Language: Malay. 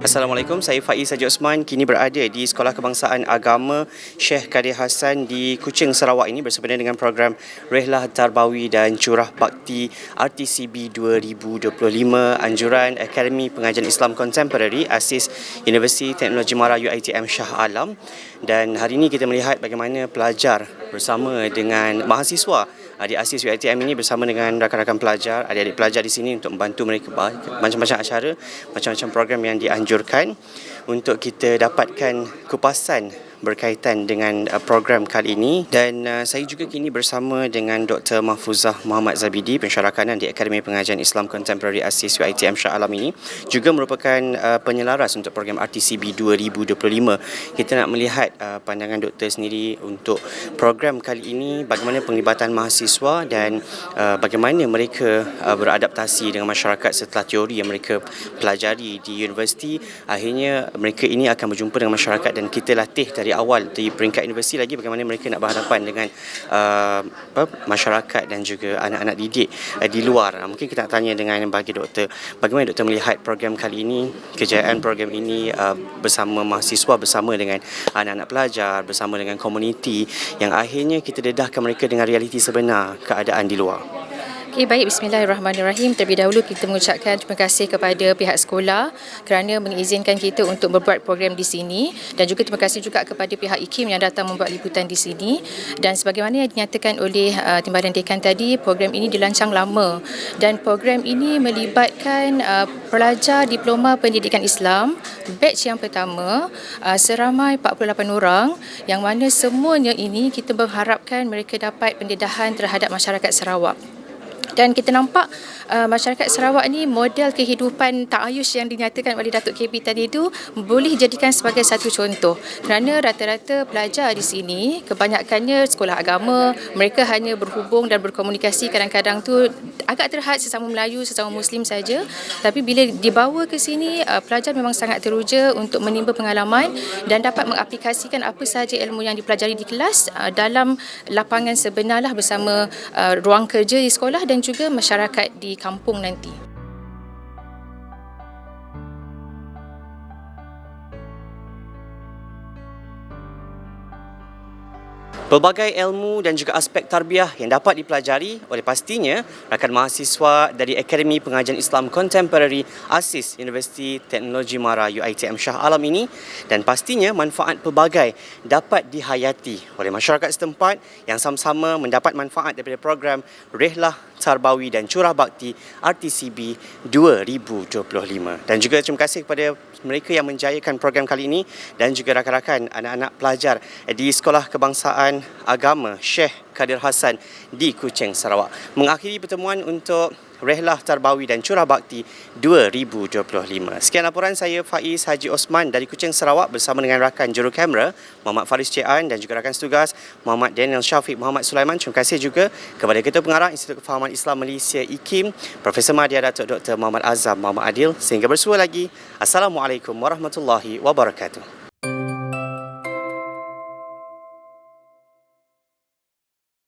Assalamualaikum, saya Faiz Haji Osman kini berada di Sekolah Kebangsaan Agama Syekh Kadir Hassan di Kuching, Sarawak. Ini bersempena dengan program Rehlah Tarbawi dan Curah Bakti RTCB 2025 anjuran Akademi Pengajian Islam Contemporary Asis Universiti Teknologi Mara UiTM Shah Alam. Dan hari ini kita melihat bagaimana pelajar bersama dengan mahasiswa di Asis UiTM ini bersama dengan rakan-rakan pelajar, adik-adik pelajar di sini untuk membantu mereka macam-macam acara, macam-macam program yang dianjurkan untuk kita dapatkan kupasan berkaitan dengan uh, program kali ini. Dan uh, saya juga kini bersama dengan Dr. Mahfuzah Muhammad Zabidi pensyarakanan di Akademi Pengajian Islam Contemporary Asis UiTM Shah Alam ini. Juga merupakan uh, penyelaras untuk program RTCB 2025 kita nak melihat pandangan doktor sendiri untuk program kali ini bagaimana penglibatan mahasiswa dan bagaimana mereka beradaptasi dengan masyarakat setelah teori yang mereka pelajari di universiti. Akhirnya mereka ini akan berjumpa dengan masyarakat dan kita latih dari dari awal di peringkat universiti lagi bagaimana mereka nak berhadapan dengan uh, masyarakat dan juga anak-anak didik uh, di luar. Uh, mungkin kita nak tanya dengan bagi doktor, bagaimana doktor melihat program kali ini, kejayaan program ini uh, bersama mahasiswa, bersama dengan anak-anak pelajar, bersama dengan komuniti yang akhirnya kita dedahkan mereka dengan realiti sebenar keadaan di luar. Okay, baik, bismillahirrahmanirrahim. Terlebih dahulu kita mengucapkan terima kasih kepada pihak sekolah kerana mengizinkan kita untuk membuat program di sini. Dan juga terima kasih juga kepada pihak IKIM yang datang membuat liputan di sini. Dan sebagaimana yang dinyatakan oleh uh, Timbalan Dekan tadi, program ini dilancang lama. Dan program ini melibatkan uh, pelajar diploma pendidikan Islam batch yang pertama uh, seramai 48 orang yang mana semuanya ini kita berharapkan mereka dapat pendedahan terhadap masyarakat Sarawak dan kita nampak uh, masyarakat Sarawak ni model kehidupan ta'ayush yang dinyatakan oleh Datuk KP tadi itu boleh dijadikan sebagai satu contoh. Kerana rata-rata pelajar di sini kebanyakannya sekolah agama mereka hanya berhubung dan berkomunikasi kadang-kadang tu agak terhad sesama Melayu sesama Muslim saja. Tapi bila dibawa ke sini uh, pelajar memang sangat teruja untuk menimba pengalaman dan dapat mengaplikasikan apa sahaja ilmu yang dipelajari di kelas uh, dalam lapangan sebenarlah bersama uh, ruang kerja di sekolah dan juga masyarakat di kampung nanti. Pelbagai ilmu dan juga aspek tarbiyah yang dapat dipelajari oleh pastinya rakan mahasiswa dari Akademi Pengajian Islam Contemporary ASIS Universiti Teknologi Mara UiTM Shah Alam ini dan pastinya manfaat pelbagai dapat dihayati oleh masyarakat setempat yang sama-sama mendapat manfaat daripada program Rehlah Tarbawi dan Curah Bakti RTCB 2025. Dan juga terima kasih kepada mereka yang menjayakan program kali ini dan juga rakan-rakan anak-anak pelajar di Sekolah Kebangsaan Agama Syekh Kadir Hassan di Kuching, Sarawak. Mengakhiri pertemuan untuk Rehlah Tarbawi dan Curah Bakti 2025. Sekian laporan saya Faiz Haji Osman dari Kuching Sarawak bersama dengan rakan juru kamera Muhammad Faris Cian dan juga rakan setugas Muhammad Daniel Syafiq Muhammad Sulaiman. Terima kasih juga kepada Ketua Pengarah Institut Kefahaman Islam Malaysia IKIM Profesor Madya Datuk Dr. Muhammad Azam Muhammad Adil. Sehingga bersua lagi. Assalamualaikum warahmatullahi wabarakatuh.